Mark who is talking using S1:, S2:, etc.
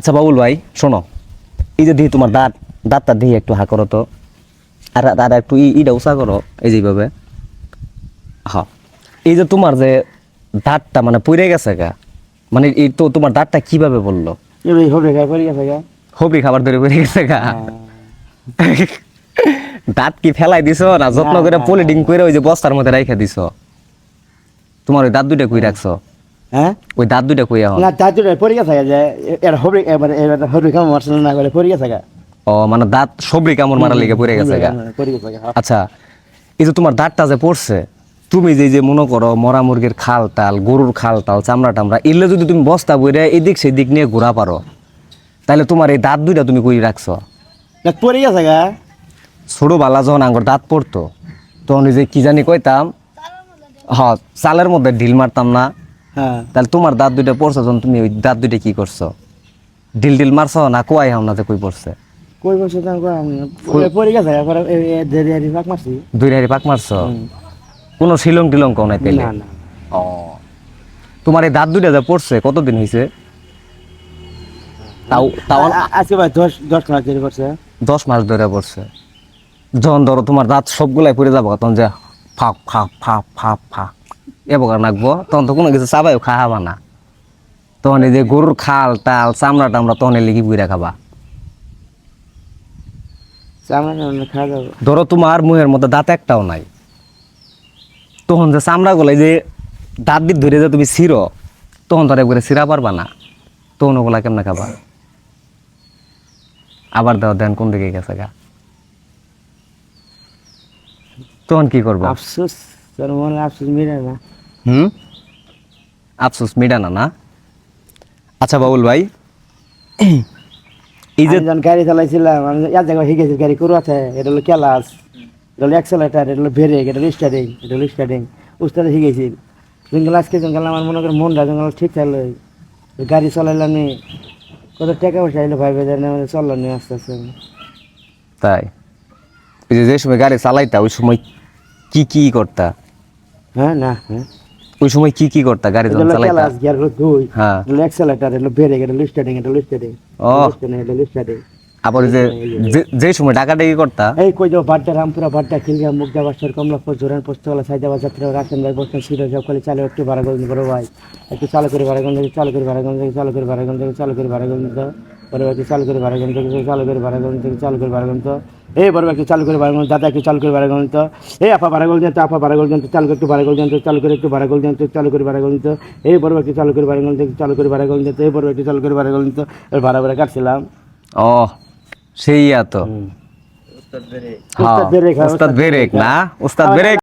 S1: আচ্ছা বাবুল ভাই শোনো। এই যে দিহি তোমার দাঁত দাঁতটা দিয়ে একটু হা করো তো। আর আর একটু ই- ইটা উষা করো এই যেভাবে। হ্যাঁ এই যে তোমার যে দাঁতটা মানে পড়ে গেছে গা মানে এই তো তোমার দাঁতটা কীভাবে বলল
S2: এবার হবে খাই পড়ে গেছে গা।
S1: হবি খাবার ধরে পড়ে গেছে গা। দাঁত কি ফেলাই দিছো না যত্ন করে পলিটিং করে ওই যে বস্তার মধ্যে রাইখা দিছো? তোমার ওই দাঁত দুইটা কই রাখছো?
S2: হ্যাঁ?
S1: ওই দাঁত দুইটা কই এখন
S2: না তার জন্য পড়ে গেছে যে এর হবে এবার এবার হবে কেমন মারছিল না করে পড়ে গেছে
S1: ও মানে দাঁত সবরি কামড় মারা লেগে পড়ে গেছে গা। আচ্ছা এই যে তোমার দাঁতটা যে পড়ছে তুমি যে যে মনে করো মরা মুরগির খাল তাল গরুর খাল তাল চামড়া টামড়া এলে যদি তুমি বস্তা বইরে এদিক সেদিক নিয়ে ঘোরা পারো তাহলে তোমার এই দাঁত দুইটা তুমি কই রাখছো?
S2: পড়ে গেছে গা।
S1: ছোট বালা যখন আঙ্গুর দাঁত পড়তো তখন যে কি জানি কইতাম হ চালের মধ্যে ঢিল মারতাম না
S2: হ্যাঁ।
S1: তাহলে তোমার দাঁত দুইটা পড়ছো যখন তুমি ওই দাঁত দুইটা কি করছ? ডিল ঢিল মারছো না কোয়াই হাম না যে কই পড়ছে?
S2: কই বসে তো পড়ে গেছে পরে দেরি দেরি পাক মারছি।
S1: দুই হারি পাক মারছো। কোনো শিলং টিলং কও নাই পেলে
S2: না না।
S1: ও। তোমার এই দাঁত দুইটা যে পড়ছে কতদিন হয়েছে তাও তাও
S2: আজকে ভাই দশ দশ মাস দেরি করছে
S1: দশ মাস ধরে পড়ছে। যখন ধরো তোমার দাঁত সবগুলাই পড়ে যাব তখন যে ফাপ ফাপ ফাপ ফাপ ফাপ এবার নাকবো তখন তো কোনো কিছু চাবাইও খাওয়াবা না। তখন এই যে গরুর খাল টাল চামড়া টামড়া তখন কি বুড়া খাবা। ধরো তোমার মুহের মধ্যে দাঁত একটাও নাই। তখন যে চামড়া গুলাই যে দাঁত দিয়ে ধরে যে তুমি ছিঁড়ো তখন আর একবারে ছিঁড়া পারবা না। তখন ওগুলা কেমনে খাবা? আবার দাও দেন কোন দিকে গেছে গা। তখন কি করব?
S2: আফসোস। তোর মনে আফসোস মিলে না?
S1: হুম? আফসোস মিটানা না আচ্ছা বাবুল ভাই। এই যে
S2: যখন গাড়ি চালাইছিলাম আমি এক জায়গায় শিখেছি গাড়ি করু আছে এটা হলো ক্যালাস। এটা হলো অ্যাক্সেলেটার এটা হলো ব্রেক এটা হলো স্টার্টিং এটা হলো স্টার্টিং উস্তাদে শিখেছি জঙ্গল আজকে জঙ্গল আমার মনে করি মনটা জঙ্গল ঠিক থাকল গাড়ি চালাইলাম নি কত টাকা পয়সা এলো ভাই বেজার মানে চলল নি আস্তে আস্তে।
S1: তাই? যে সময় গাড়ি চালাইতা ওই সময় কি কি করতা?
S2: হ্যাঁ না হ্যাঁ।
S1: ওই সময় কি কি করতা? গাড়ি যখন চালাইতা?
S2: গিয়ার হলো দুই।
S1: হ্যাঁ।
S2: এটা হলো ব্রেক এটা হলো স্টার্টিং এটা হলো স্টার্টিং
S1: ও।
S2: এটা
S1: আবার যে যে- সময় ডাকাডাকি করতা?
S2: এই কই যাও বাড্ডা রামপুরা বাড্ডা খিলগা মুগদা বাসার কমলাপুর জোরান পোস্তলা সাইদাবাদ যাত্রা রাখেন ভাই বসতেন সিরো সকালে চালে একটু ভাড়া গঞ্জ বড় ভাই। একটু চালু করে ভাড়া গঞ্জ চালু করে ভাড়া গঞ্জ চালু করে ভাড়া গঞ্জ চালু করে ভাড়া গঞ্জ বড় ভাই চালু করে ভাড়া গঞ্জ চালু করে ভাড়া গঞ্জ চালু করে ভাড়া এই বড় একটু চালু করে গঞ্জ দাদা একটু চালু করে ভাড়া তো এ আপা ভাড়া গঞ্জ আপা ভাড়া গঞ্জ চালু করে একটু ভাড়া গঞ্জ চালু করে একটু ভাড়া গঞ্জ চালু করে ভাড়া তো এই বড় ভাই একটু চালু করে ভাড়া গঞ্জ চালু করে ভাড়া গঞ্জ এই বড় ভাই একটু চালু করে ভাড়া তো ভাড়া ভাড়া কাটছিলাম।
S1: ও সেই এত তো। হ্যাঁ,
S2: উস্তাদ হ্যাঁ, বেরেক,
S1: না? উস্তাদ বেরেক